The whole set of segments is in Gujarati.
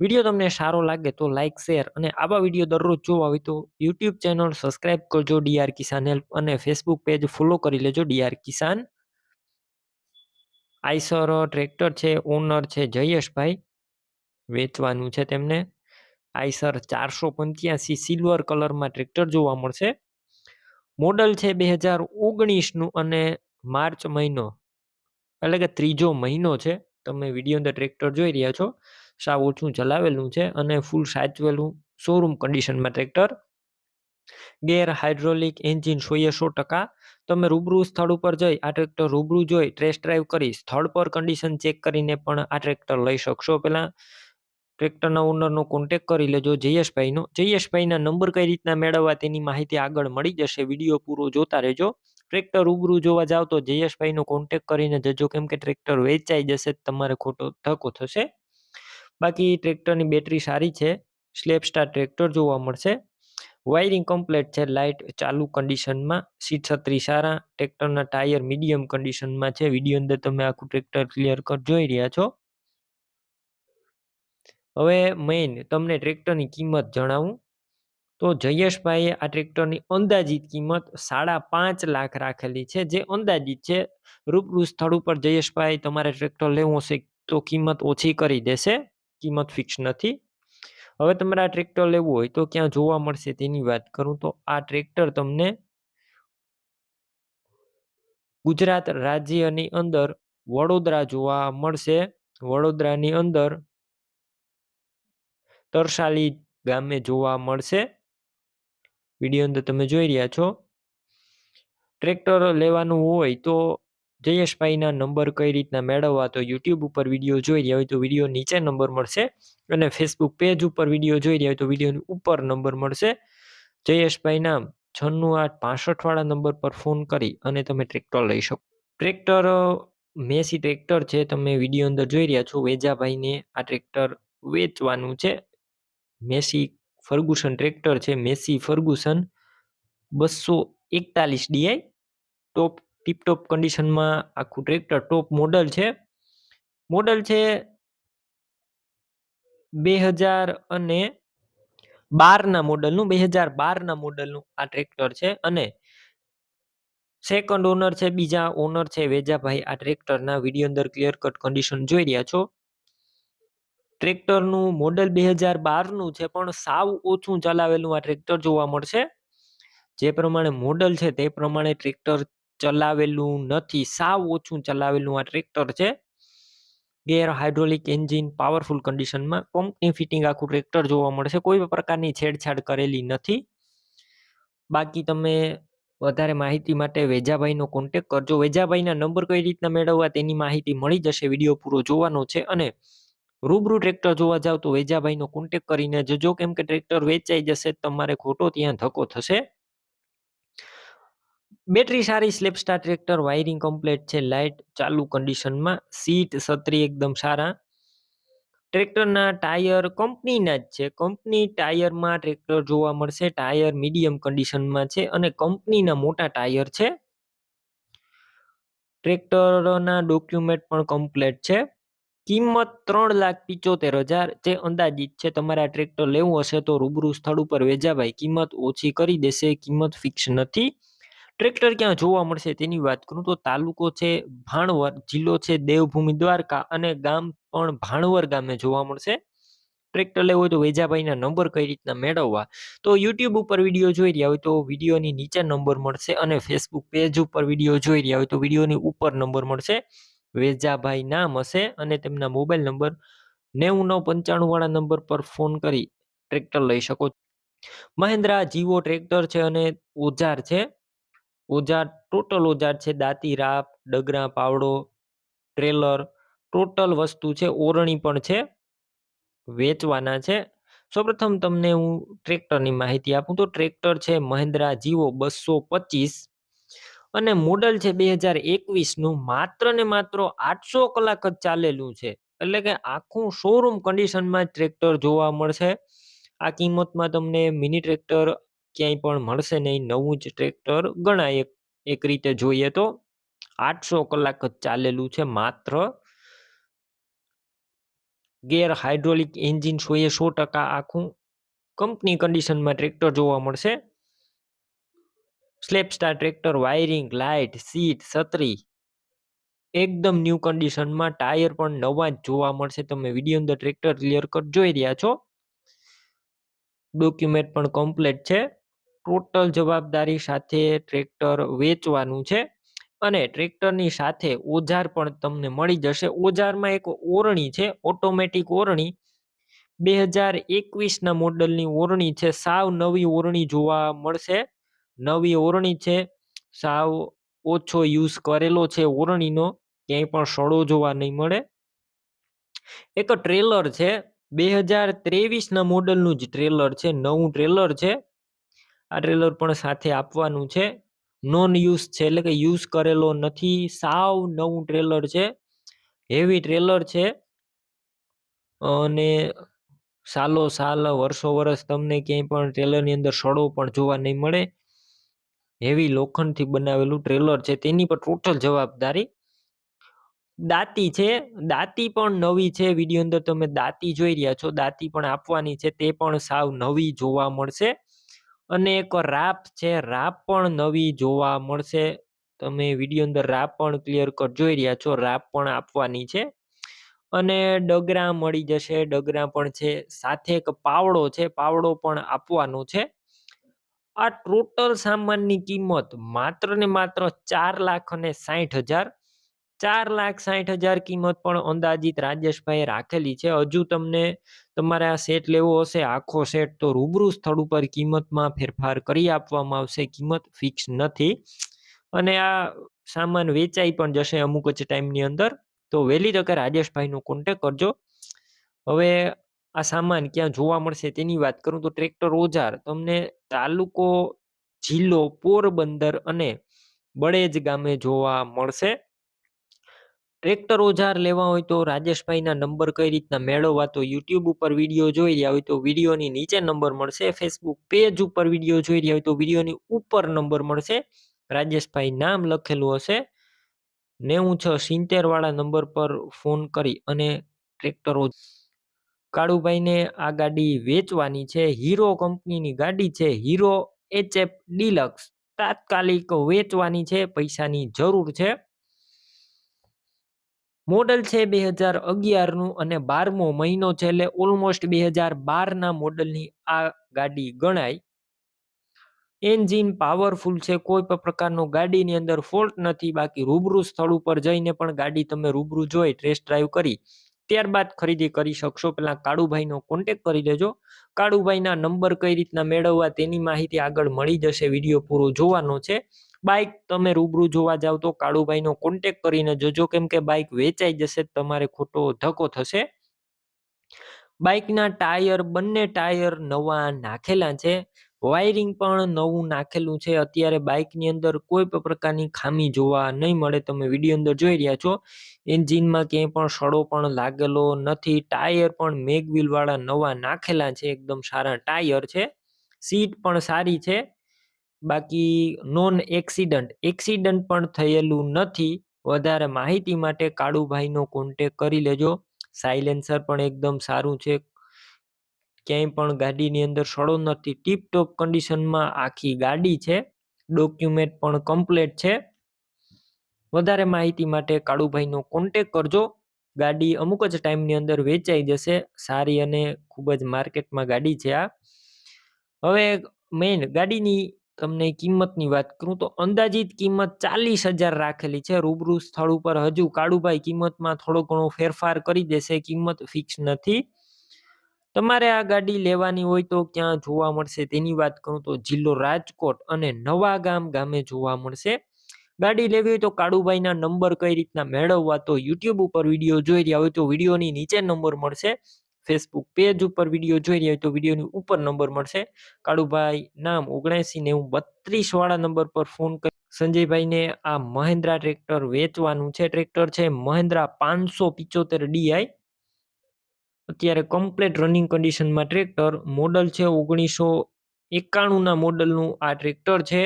વીડિયો તમને સારો લાગે તો લાઇક શેર અને આવા વીડિયો દરરોજ જોવા હોય તો યુટ્યુબ ચેનલ સબસ્ક્રાઇબ કરજો ડીઆર કિસાન હેલ્પ અને ફેસબુક પેજ ફોલો કરી લેજો ડીઆર કિસાન. આઈસર ટ્રેક્ટર છે, ઓનર છે, જયેશભાઈ વેચવાનું છે તેમને. આઈસર ચારસો પંચ્યાસી સિલ્વર કલરમાં ટ્રેક્ટર જોવા મળશે. મોડલ છે બે હજાર ઓગણીસનું અને માર્ચ મહિનો એટલે કે ત્રીજો મહિનો છે. તમે વીડિયો અંદર ટ્રેક્ટર જોઈ રહ્યા છો. સાવ ઓછું ચલાવેલું છે અને ફૂલ સાચવેલું શોરૂમ કન્ડિશનમાં ટ્રેક્ટર ગેર હાઇડ્રોલિક એન્જિન સોએ સો ટકા. તમે રૂબરૂ સ્થળ ઉપર જઈ આ ટ્રેક્ટર રૂબરૂ જોઈ ટ્રેસ ડ્રાઈવ કરી સ્થળ પર કન્ડિશન ચેક કરીને પણ આ ટ્રેક્ટર લઈ શકશો પહેલાં ટ્રેક્ટરના ઓનરનો કોન્ટેક કરી લેજો જયેશભાઈનો જયેશભાઈના નંબર કઈ રીતના મેળવવા તેની માહિતી આગળ મળી જશે. વીડિયો પૂરો જોતા રહેજો. ટ્રેક્ટર રૂબરૂ જોવા જાવ તો જયેશભાઈનો કોન્ટેક કરીને જજો કેમ કે ટ્રેક્ટર વેચાઈ જશે તમારે ખોટો ધક્કો થશે. બાકી ટ્રેક્ટરની બેટરી સારી છે. સ્લેપ સ્ટાર ટ્રેક્ટર જોવા મળશે. વાયરિંગ કમ્પ્લેટ છે. લાઇટ ચાલુ કન્ડિશનમાં, સીટ છત્રી સારા, ટ્રેક્ટરના ટાયર મીડિયમ કન્ડિશનમાં છે. વીડિયો અંદર તમે આખું ટ્રેક્ટર ક્લિયર કટ જોઈ રહ્યા છો. હવે મેઇન તમને ટ્રેક્ટરની કિંમત જણાવું. તો જયેશભાઈએ આ ટ્રેક્ટરની અંદાજિત કિંમત સાડા પાંચ લાખ રાખેલી છે. જે અંદાજિત છે, રૂબરૂ સ્થળ ઉપર જયેશભાઈ તમારે ટ્રેક્ટર લેવું હશે તો કિંમત ઓછી કરી દેશે. કિંમત ફિક્સ નથી. હવે તમારે આ ટ્રેક્ટર લેવું હોય તો ક્યાં જોવા મળશે તેની વાત કરું તો આ ટ્રેક્ટર તમને ગુજરાત રાજ્યની અંદર વડોદરા જોવા મળશે. વડોદરાની અંદર તરસાલી ગામે જોવા મળશે. વીડિયો અંદર તમે જોઈ રહ્યા છો. ટ્રેક્ટર લેવાનું હોય તો જયેશભાઈના નંબર કઈ રીતના મેળવવા, તો યુટ્યુબ ઉપર વીડિયો જોઈ રહ્યા હોય તો વીડિયો નીચે નંબર મળશે અને ફેસબુક પેજ ઉપર વીડિયો જોઈ રહ્યા હોય તો વિડીયોની ઉપર નંબર મળશે. જયેશભાઈના છન્નું આઠ પાસઠવાળા નંબર પર ફોન કરી અને તમે ટ્રેક્ટર લઈ શકો. ટ્રેક્ટર મેસી ટ્રેક્ટર છે, તમે વીડિયો અંદર જોઈ રહ્યા છો, વેજાભાઈને આ ટ્રેક્ટર વેચવાનું છે. મેસી ફર્ગુસન ટ્રેક્ટર છે, મેસી ફર્ગુસન બસો એકતાલીસ ડીઆઈ ટોપ ટીપટોપ કન્ડિશનમાં આખું ટ્રેક્ટર ટોપ મોડલ છે. મોડલ છે બે હજાર અને બારના મોડલનું, બે હજાર બારના મોડલનું આ ટ્રેક્ટર છે અને સેકન્ડ ઓનર છે, બીજા ઓનર છે, વેજાભાઈ, આ ટ્રેક્ટરના વીડિયો અંદર ક્લિયર કટ કન્ડિશન જોઈ રહ્યા છો. ટ્રેક્ટરનું મોડલ બે હજાર બારનું છે, પણ સાવ ઓછું ચલાવેલું આ ટ્રેક્ટર જોવા મળશે. જે પ્રમાણે મોડલ છે, તે પ્રમાણે ટ્રેક્ટર ચલાવેલું નથી. સાવ ઓછું ચલાવેલું આ ટ્રેક્ટર છે. ગેર હાઇડ્રોલિક એન્જિન, પાવરફુલ કન્ડિશનમાં કંપની ફિટિંગ આખું ટ્રેક્ટર જોવા મળશે. કોઈ પ્રકારની છેડછાડ કરેલી નથી. બાકી તમે વધારે માહિતી માટે વેજાભાઈનો કોન્ટેક કરજો. વેજાભાઈના નંબર કઈ રીતના મેળવવા તેની માહિતી મળી જશે. વીડિયો પૂરો જોવાનો છે અને રૂબરૂ ટ્રેક્ટર જોવા જાવ તો વેજાભાઈનો કોન્ટેક કરીને જજો. કેમ કે ટ્રેક્ટર વેચાઈ જશે, તમારે ખોટો ત્યાં ધક્કો થશે. બેટરી સારી, સ્લેપસ્ટાર ટ્રેક્ટર, વાયરિંગ કમ્પ્લીટ છે, લાઇટ ચાલુ કન્ડિશનમાં સીટ છત્રી એકદમ સારા. ટ્રેક્ટરના ટાયર કંપનીના જ છે. કંપની ટાયરમાં ટ્રેક્ટર જોવા મળશે, ટાયર મીડિયમ કન્ડિશનમાં છે અને કંપનીના મોટા ટાયર છે. ટ્રેક્ટરના ડોક્યુમેન્ટ પણ કમ્પ્લેટ છે. કિંમત ત્રણ લાખ પિચોતેર હજાર, જે અંદાજિત છે. તમારે ટ્રેક્ટર લેવું હશે તો રૂબરૂ સ્થળ ઉપર વેજાભાઈ કિંમત ઓછી કરી દેશે, કિંમત ફિક્સ નથી. ટ્રેક્ટર ક્યાં જોવા મળશે તેની વાત કરું તો તાલુકો છે ભાણવર, જિલ્લો છે દેવભૂમિ, દ્વારકા અને ગામ પણ ભાણવર ગામે જોવા મળશે. ટ્રેક્ટર લેવું હોય તો વેજાભાઈના નંબર કઈ રીતના મેળવવા? તો યુટ્યુબ ઉપર વીડિયો જોઈ રહ્યા હોય તો વિડીયોની નીચે નંબર મળશે અને ફેસબુક પેજ ઉપર વીડિયો જોઈ રહ્યા હોય તો વિડીયોની ઉપર નંબર મળશે. વેજાભાઈ નામ હશે અને તેમના મોબાઈલ નંબર નેવું નવ પંચાણું વાળા નંબર પર ફોન કરી ટ્રેક્ટર લઈ શકો મહેન્દ્રા જીવો ટ્રેક્ટર છે અને ઓજાર છે. ઓજાર ટોટલ ઓજાર છે દાંતી, રાપ, ડગરા, પાવડો, ટ્રેલર, ટોટલ વસ્તુ છે, ઓરણી પણ છે, વેચવાના છે. સૌપ્રથમ તમને હું ટ્રેક્ટરની માહિતી આપું. તો ટ્રેક્ટર છે મહિન્દ્રા જીવો બસો પચીસ અને મોડલ છે બે હજાર એકવીસનું માત્ર ને માત્ર આઠસો કલાક જ ચાલેલું છે. એટલે કે આખું શોરૂમ કન્ડિશનમાં ટ્રેક્ટર જોવા મળશે. આ કિંમતમાં તમને મિની ટ્રેક્ટર ક્યાંય પણ મળશે નહીં નવું જ ટ્રેક્ટર ગણાય. એક એક રીતે જોઈએ તો આઠસો કલાક જ ચાલેલું છે માત્ર. ગેર હાઇડ્રોલિક એન્જિન સો એ સો ટકા આખું કંપની કન્ડિશનમાં ટ્રેક્ટર જોવા મળશે. Slap star tractor, wiring, light, seat, છત્રી. એકદમ ન્યૂ કન્ડિશનમાં ટાયર પણ નવા જ જોવા મળશે. તમે વીડિયો અંદર ટ્રેક્ટર ક્લિયર કટ જોઈ રહ્યા છો. ડોક્યુમેન્ટ પણ કમ્પ્લીટ છે. ટોટલ જવાબદારી સાથે ટ્રેક્ટર વેચવાનું છે અને ટ્રેક્ટરની સાથે ઓજાર પણ તમને મળી જશે. ઓજારમાં એક ઓરણી છે, ઓટોમેટિક ઓરણી. બે હજાર એકવીસના મોડલની ઓરણી છે. સાવ નવી ઓરણી જોવા મળશે. નવી ઓરણી છે. સાવ ઓછો યુઝ કરેલો છે ઓરણીનો. ક્યાંય પણ સડો જોવા નહીં મળે. એક ટ્રેલર છે. બે હજાર ત્રેવીસના મોડલનું જ ટ્રેલર છે. નવું ટ્રેલર છે. આ ટ્રેલર પણ સાથે આપવાનું છે. નોન યુઝ છે એટલે કે યુઝ કરેલો નથી. સાવ નવું ટ્રેલર છે. હેવી ટ્રેલર છે. અને સાલો સાલ, વર્ષો વર્ષ તમને ક્યાંય પણ ટ્રેલરની અંદર સડો પણ જોવા નહીં મળે. હેવી લોખંડથી બનાવેલું ટ્રેલર છે. તેની પર ટોટલ જવાબદારી દાંતી છે. દાંતી પણ નવી છે. વીડિયો અંદર તમે દાંતી જોઈ રહ્યા છો. દાંતી પણ આપવાની છે. તે પણ સાવ નવી જોવા મળશે. અને એક રાપ છે, રાપ પણ નવી જોવા મળશે. તમે વીડિયો અંદર રાપ પણ ક્લિયર કટ જોઈ રહ્યા છો, રાપ પણ આપવાની છે. અને ડગરા મળી જશે, ડગરા પણ છે. સાથે એક પાવડો છે, પાવડો પણ આપવાનો છે. આ ટોટલ સામાનની કિંમત માત્ર ને માત્ર ચાર લાખ અને સાઠ હજાર ચાર લાખ સાઠ હજાર કિંમત પણ અંદાજિત રાજેશભાઈએ રાખેલી છે. હજુ તમને તમારે આ સેટ લેવો હશે, આખો સેટ તો રૂબરૂ સ્થળ ઉપર કિંમતમાં ફેરફાર કરી આપવામાં આવશે, કિંમત ફિક્સ નથી. અને આ સામાન વેચાઈ પણ જશે અમુક જ ટાઈમની અંદર. તો વહેલી તકે રાજેશભાઈનો કોન્ટેક કરજો. હવે આ સામાન ક્યાં જોવા મળશે તેની વાત કરું તો ટ્રેક્ટર ઓજાર. તમને તાલુકો, જિલ્લો, પોરબંદર અને બળેજ ગામે જોવા મળશે. ટ્રેક્ટર ઓજાર લેવા હોય તો રાજેશભાઈના નંબર કઈ રીતના મેળવવા? તો યુટ્યુબ ઉપર વીડિયો જોઈ રહ્યા હોય તો વિડીયોની નીચે નંબર મળશે, ફેસબુક પેજ ઉપર વીડિયો જોઈ રહ્યા હોય તો વિડીયોની ઉપર નંબર મળશે. રાજેશભાઈ નામ લખેલું હશે. નેવું છ સિત્તેર વાળા નંબર પર ફોન કરી અને ટ્રેક્ટર કાળુભાઈને આ ગાડી વેચવાની છે. હીરો કંપનીની ગાડી છે. હીરો એચએફ ડીલક્સ તાત્કાલિક વેચવાની છે. પૈસાની જરૂર છે. મોડલ છે બે હજાર અગિયારનું અને બારમો મહિનો છે એટલે ઓલમોસ્ટ બે હજાર બારના મોડલની આ ગાડી ગણાય. એન્જિન પાવરફુલ છે, કોઈ પણ પ્રકારનો ગાડીની અંદર ફોલ્ટ નથી, બાકી રૂબરૂ સ્થળ ઉપર જઈને પણ ગાડી તમે રૂબરૂ જોઈ ટેસ્ટ ડ્રાઈવ કરી, ત્યારબાદ ખરીદી કરી શકશો. પેલા કાળુભાઈનો કોન્ટેક કરી લેજો. કાળુભાઈના નંબર કઈ રીતના મેળવવા તેની માહિતી આગળ મળી જશે, વીડિયો પૂરો જોવાનો છે. બાઇક તમે રૂબરૂ જોવા જાવ તો કાળુભાઈનો કોન્ટેક કરીને જોજો કેમ કે બાઇક વેચાઈ જશે, તમારે ખોટો ધક્કો થશે. બાઇકના ટાયર, બંને ટાયર નવા નાખેલા છે. વાયરિંગ પણ નવું નાખેલું છે. અત્યારે બાઇકની અંદર કોઈ પણ પ્રકારની ખામી જોવા નહીં મળે. તમે વીડિયો અંદર જોઈ રહ્યા છો. એન્જિનમાં ક્યાંય પણ સડો પણ લાગેલો નથી. ટાયર પણ મેગવિલવાળા નવા નાખેલા છે. એકદમ સારા ટાયર છે. સીટ પણ સારી છે. બાકી નોન એક્સિડન્ટ એક્સિડન્ટ પણ થયેલું નથી. વધારે માહિતી માટે કાળુભાઈનો કોન્ટેક કરી લેજો. સાયલેન્સર પણ એકદમ સારું છે. ક્યાંય પણ ગાડીની અંદર સડો નથી. ટીપ ટોપ કન્ડિશનમાં આખી ગાડી છે. ડોક્યુમેન્ટ પણ કમ્પ્લેટ છે. વધારે માહિતી માટે કાળુભાઈનો કોન્ટેક કરજો. ગાડી અમુક જ ટાઈમની અંદર વેચાઈ જશે. સારી અને ખૂબ જ માર્કેટમાં ગાડી છે આ. હવે મેઇન ગાડીની તમને કિંમતની વાત કરું તો અંદાજિત કિંમત ચાલીસ હજાર રાખેલી છે. રૂબરૂ સ્થળ ઉપર હજુ કાળુભાઈ કિંમતમાં થોડો ઘણો ફેરફાર કરી દેશે, કિંમત ફિક્સ નથી. તમારે આ ગાડી લેવાની હોય તો ક્યાં જોવા મળશે તેની વાત કરું તો જિલ્લો રાજકોટ અને નવા ગામ ગામે જોવા મળશે. ગાડી લેવી હોય તો કાળુભાઈના નંબર કઈ રીતના મેળવવા તો યુટ્યુબ ઉપર વીડિયો જોઈ રહ્યા હોય તો વિડીયોની નીચે નંબર મળશે. ફેસબુક પેજ ઉપર વીડિયો જોઈ રહ્યા હોય તો વિડીયોની ઉપર નંબર મળશે. કાળુભાઈ નામ ઓગણસી નેવું બત્રીસ વાળા નંબર પર ફોન કરી સંજયભાઈને આ મહેન્દ્રા ટ્રેક્ટર વેચવાનું છે. ટ્રેક્ટર છે મહેન્દ્રા પાંચસો પિચોતેર ડીઆઈ અત્યારે કમ્પ્લેટ રનિંગ કન્ડિશનમાં ટ્રેક્ટર મોડલ છે ઓગણીસો એકાણુંના મોડલનું આ ટ્રેક્ટર છે.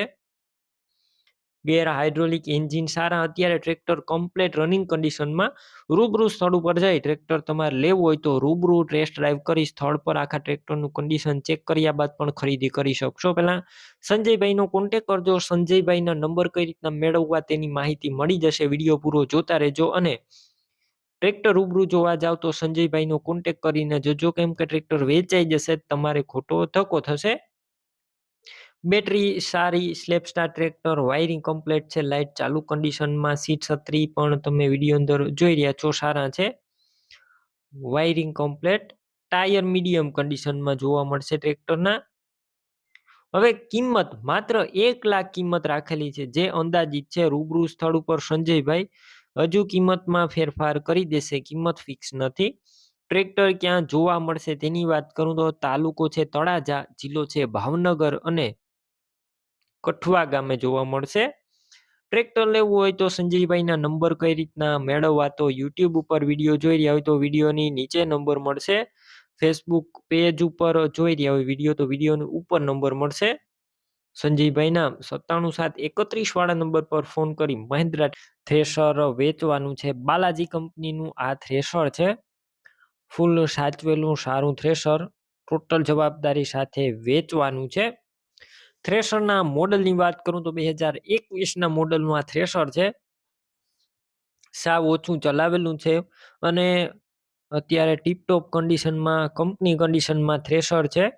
ગેર હાઇડ્રોલિક એન્જિન સારા. અત્યારે ટ્રેક્ટર કમ્પ્લેટ રનિંગ કન્ડિશનમાં રૂબરૂ સ્થળ ઉપર જઈ ટ્રેક્ટર તમારે લેવું હોય તો રૂબરૂ ટેસ્ટ ડ્રાઈવ કરી સ્થળ પર આખા ટ્રેક્ટરનું કન્ડિશન ચેક કર્યા બાદ પણ ખરીદી કરી શકશો. પહેલાં સંજયભાઈનો કોન્ટેક કરજો. સંજયભાઈના નંબર કઈ રીતના મેળવવા તેની માહિતી મળી જશે. વીડિયો પૂરો જોતા રહેજો અને ટ્રેક્ટર રૂબરૂ જોવા જાવ તો સંજયભાઈનો કોન્ટેક કરીને જજો. કેમ કે ટ્રેક્ટર વેચાઈ જશે, તમારે ખોટો ધક્કો થશે. બેટરી સારી સ્લેપ સ્ટાર ટ્રેક્ટર, વાયરિંગ કમ્પ્લીટ છે, લાઇટ ચાલુ કન્ડિશનમાં, સીટ છત્રી પણ તમે વીડિયો અંદર જોઈ રહ્યા છો, સારા છે. વાયરિંગ કમ્પ્લીટ, ટાયર મીડિયમ કન્ડિશનમાં જોવા મળશે ટ્રેક્ટરના. હવે કિંમત, માત્ર એક લાખ કિંમત રાખેલી છે, જે અંદાજિત છે, રૂબરૂ સ્થળ ઉપર સંજયભાઈ, હજુ કિંમતમાં ફેરફાર કરી દેશે, કિંમત ફિક્સ નથી. ટ્રેક્ટર ક્યાં જોવા મળશે તેની વાત કરું તો તાલુકો છે તળાજા, જિલ્લો છે ભાવનગર અને કઠવા ગામે જોવા મળશે. ટ્રેક્ટર લેવું હોય તો સંજયભાઈના નંબર કઈ રીતના મેળવવા તો યુટ્યુબ ઉપર વીડિયો જોઈ રહ્યા હોય તો વિડીયોની નીચે નંબર મળશે. ફેસબુક પેજ ઉપર જોઈ રહ્યા હોય વીડિયો તો વિડીયોની ઉપર નંબર મળશે. સંજયભાઈના સત્તાણું સાત એકત્રીસ વાળા નંબર પર ફોન કરી મહિન્દ્રા થ્રેશર વેચવાનું છે. બાલાજી કંપનીનું આ થ્રેશર છે. ફૂલ સાચવેલું સારું થ્રેશર ટોટલ જવાબદારી સાથે વેચવાનું છે. થ્રેશરના મોડલની વાત કરું તો બે હજાર એકવીસના મોડલનું આ થ્રેશર છે. સાવ ઓછું ચલાવેલું છે અને અત્યારે ટીપટોપ કન્ડિશનમાં કંપની કન્ડિશનમાં થ્રેશર છે.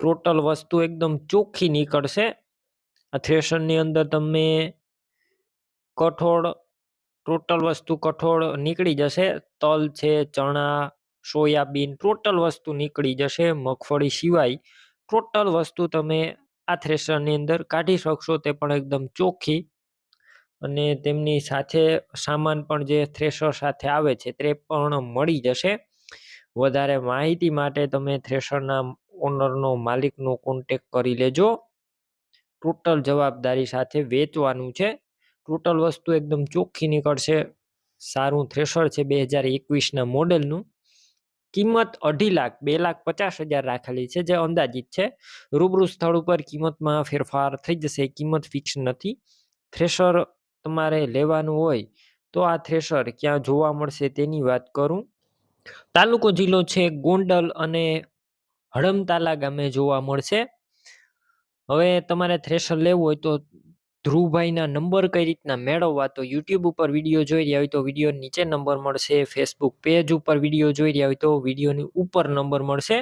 ટોટલ વસ્તુ એકદમ ચોખ્ખી નીકળશે. આ થ્રેશરની અંદર તમે કઠોળ ટોટલ વસ્તુ કઠોળ નીકળી જશે. તલ છે, ચણા, સોયાબીન ટોટલ વસ્તુ નીકળી જશે મગફળી સિવાય. ટોટલ વસ્તુ તમે આ થ્રેશરની અંદર કાઢી શકશો તે પણ એકદમ ચોખ્ખી. અને તેમની સાથે સામાન પણ જે થ્રેશર સાથે આવે છે તે પણ મળી જશે. વધારે માહિતી માટે તમે થ્રેશરના ઓનરનો માલિકનો કોન્ટેક કરી લેજો. ટોટલ જવાબદારી સાથે વેચવાનું છે. ટોટલ વસ્તુ એકદમ ચોખ્ખી નીકળશે. સારું થ્રેશર છે બે હજાર એકવીસના મોડેલનું. કિંમત અઢી લાખ, બે લાખ પચાસ હજાર રાખેલી છે, જે અંદાજિત છે. રૂબરૂ સ્થળ ઉપર કિંમતમાં ફેરફાર થઈ જશે, કિંમત ફિક્સ નથી. થ્રેશર તમારે લેવાનું હોય તો આ થ્રેશર ક્યાં જોવા મળશે તેની વાત કરું. તાલુકો જિલ્લો છે ગોંડલ અને હળમતાલા ગામે જોવા મળશે. હવે તમારે થ્રેશર લેવું હોય તો ધ્રુવભાઈના નંબર કઈ રીતના મેળવવા તો યુટ્યુબ ઉપર વીડિયો જોઈ રહ્યા હોય તો વીડિયો નીચે નંબર મળશે ફેસબુક પેજ ઉપર વીડિયો જોઈ રહ્યા હોય તો વિડીયોની ઉપર નંબર મળશે.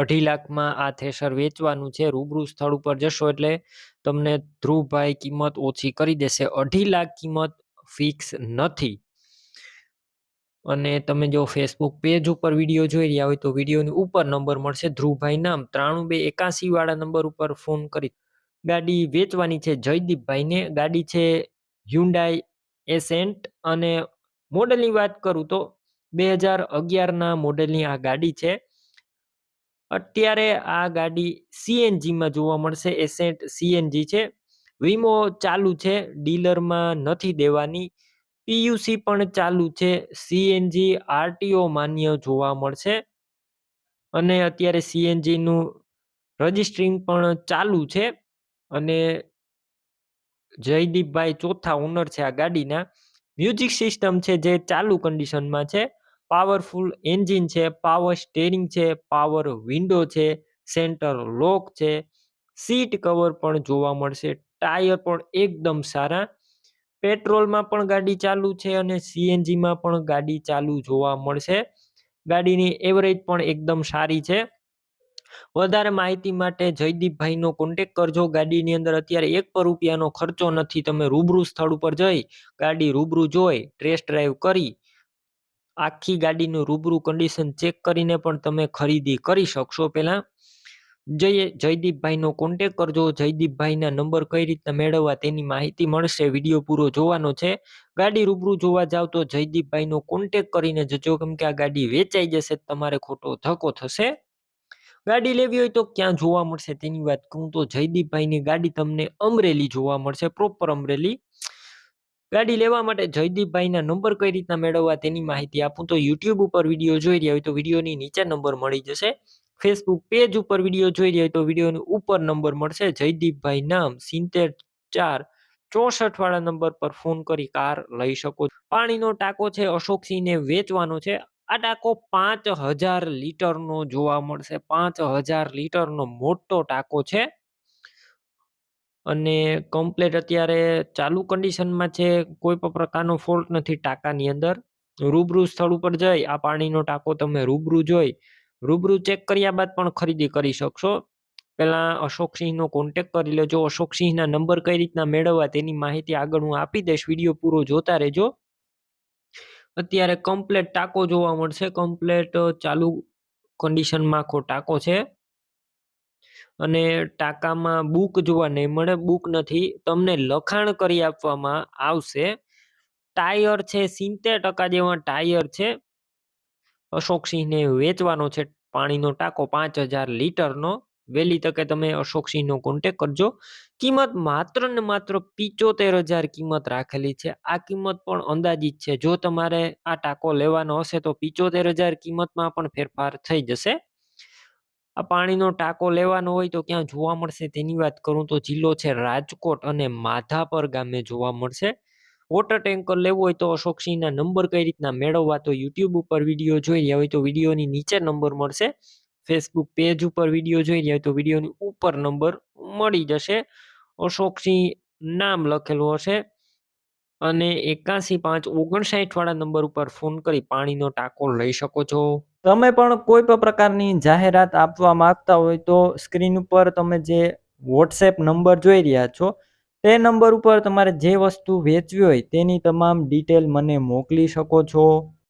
અઢી લાખમાં આ થ્રેશર વેચવાનું છે, રૂબરૂ સ્થળ ઉપર જશો એટલે તમને ધ્રુવભાઈ કિંમત ઓછી કરી દેશે. અઢી લાખ કિંમત ફિક્સ નથી. અને તમે જો ફેસબુક પેજ ઉપર વીડિયો જોઈ રહ્યા હોય તો વિડીયોની ઉપર નંબર મળશે. ધ્રુવભાઈ નામ ત્રાણું બે એકાસી વાળા નંબર ઉપર ફોન કરી ગાડી વેચવાની છે જયદીપભાઈને. ગાડી છે હ્યુન્ડાઈ એસેન્ટ અને મોડલની વાત કરું તો બે હજાર અગિયારના મોડેલની આ ગાડી છે. અત્યારે આ ગાડી સીએનજીમાં જોવા મળશે. એસેન્ટ સીએનજી છે. વીમો ચાલુ છે. ડીલરમાં નથી દેવાની. પીયુસી પણ ચાલુ છે. સીએનજી આરટીઓ માન્ય જોવા મળશે. અને અત્યારે સીએનજીનું રજિસ્ટ્રિંગ પણ ચાલુ છે. અને જયદીપભાઈ ચોથા ઓનર છે આ ગાડીના મ્યુઝિક સિસ્ટમ છે જે ચાલુ કન્ડિશનમાં છે પાવરફુલ એન્જિન છે પાવર સ્ટેરિંગ છે પાવર વિન્ડો છે સેન્ટર લોક છે સીટ કવર પણ જોવા મળશે ટાયર પણ એકદમ સારા પેટ્રોલમાં પણ ગાડી ચાલુ છે અને સીએનજીમાં પણ ગાડી ચાલુ જોવા મળશે, ગાડીની એવરેજ પણ એકદમ સારી છે. વધારે માહિતી માટે જયદીપભાઈનો કોન્ટેક કરજો. ગાડીની અંદર અત્યારે એક પર રૂપિયાનો ખર્ચો નથી. તમે રૂબરૂ સ્થળ ઉપર જઈ, ગાડી રૂબરૂ જોઈ ટ્રેસ ડ્રાઈવ કરી, આખી ગાડીનું રૂબરૂ કન્ડિશન ચેક કરીને પણ તમે ખરીદી કરી શકશો પહેલાં. જય જયદીપભાઈનો કોન્ટેક કરજો. જયદીપભાઈના નંબર કઈ રીતના મેળવવા તેની માહિતી મળશે. વીડિયો પૂરો જોવાનો છે. ગાડી રૂબરૂ જોવા જાવ તો જયદીપભાઈનો કોન્ટેક કરીને જજો. કેમ કે આ ગાડી વેચાઈ જશે, તમારે ખોટો ધક્કો થશે. ગાડી લેવી હોય તો ક્યાં જોવા મળશે? તેની વાત કહું તો જયદીપભાઈની ગાડી તમને અમરેલી જોવા મળશે પ્રોપર અમરેલી. ગાડી લેવા માટે જયદીપભાઈના નંબર કઈ રીતના મેળવવા તેની માહિતી આપું તો યુટ્યુબ ઉપર વીડિયો જોઈ રહ્યા હોય તો વિડીયોની નીચે નંબર મળી જશે. ફેસબુક પેજ ઉપર વીડિયો જોઈ રહ્યા હોય તો વિડીયોની ઉપર નંબર મળશે. જયદીપભાઈ નામ સિત્તેર ચાર ચોસઠ વાળા નંબર પર ફોન કરી કાર લઈ શકો પાણીનો ટાંકો છે, અશોકસિંહને વેચવાનો છે. આ ટાંકો પાંચ હજાર લીટરનો જોવા મળશે. પાંચ હજાર લીટરનો મોટો ટાંકો છે. અને કમ્પ્લેટ અત્યારે ચાલુ કન્ડિશનમાં છે. કોઈ પણ પ્રકારનો ફોલ્ટ નથી ટાંકાની અંદર. રૂબરૂ સ્થળ ઉપર જઈ, આ પાણીનો ટાંકો તમે રૂબરૂ જોઈ, રૂબરૂ ચેક કર્યા બાદ પણ ખરીદી કરી શકશો. પહેલા અશોકસિંહનો કોન્ટેક કરી લેજો. અશોકસિંહના નંબર કઈ રીતના મેળવવા તેની માહિતી આગળ હું આપી દઈશ. વીડિયો પૂરો જોતા રહેજો. અત્યારે કમ્પ્લેટ ટાંકો જોવા મળશે. કમ્પ્લેટ ચાલુ કન્ડિશનમાં આખો ટાંકો છે. અને ટાંકામાં બુક જોવા નહીં મળે. બુક નથી. તમને લખાણ કરી આપવામાં આવશે. ટાયર છે સિત્તેર ટકા જેવા ટાયર છે. અશોકસિંહને વેચવાનો છે પાણીનો ટાંકો પાંચ હજાર લીટરનો. વહેલી તકે તમે અશોકસિંહનો કોન્ટેક કરજો. કિંમત માત્ર ને માત્ર પિચોતેર હજાર કિંમત રાખેલી છે. આ કિંમત પણ અંદાજિત છે. જો તમારે આ ટાંકો લેવાનો હશે તો પિચોતેર હજાર કિંમતમાં પણ ફેરફાર થઈ જશે. આ પાણીનો ટાંકો લેવાનો હોય તો ક્યાં જોવા મળશે તેની વાત કરું તો જિલ્લો છે રાજકોટ અને માધાપર ગામે જોવા મળશે. વોટર ટેન્કર લેવું હોય તો અશોકસિંહના નંબર કઈ રીતના મેળવવા તો યુટ્યુબ ઉપર વીડિયો જોઈ રહ્યા હોય તો વિડીયોની નીચે નંબર મળશે. ફેસબુક પેજ ઉપર વીડિયો જોઈ રહ્યા હોય તો વિડીયોની ઉપર નંબર મળી જશે. અશોકસિંહ નામ લખેલું હશે અને એકાસી પાંચ ઓગણસાઠ વાળા નંબર ઉપર ફોન કરી પાણીનો ટાંકો લઈ શકો છો. તમે પણ કોઈ પણ પ્રકારની જાહેરાત આપવા માંગતા હોય તો સ્ક્રીન ઉપર તમે જે વોટ્સએપ નંબર જોઈ રહ્યા છો, તે નંબર ઉપર તમારે જે વસ્તુ વેચવી હોય તેની તમામ ડિટેલ મને મોકલી શકો છો.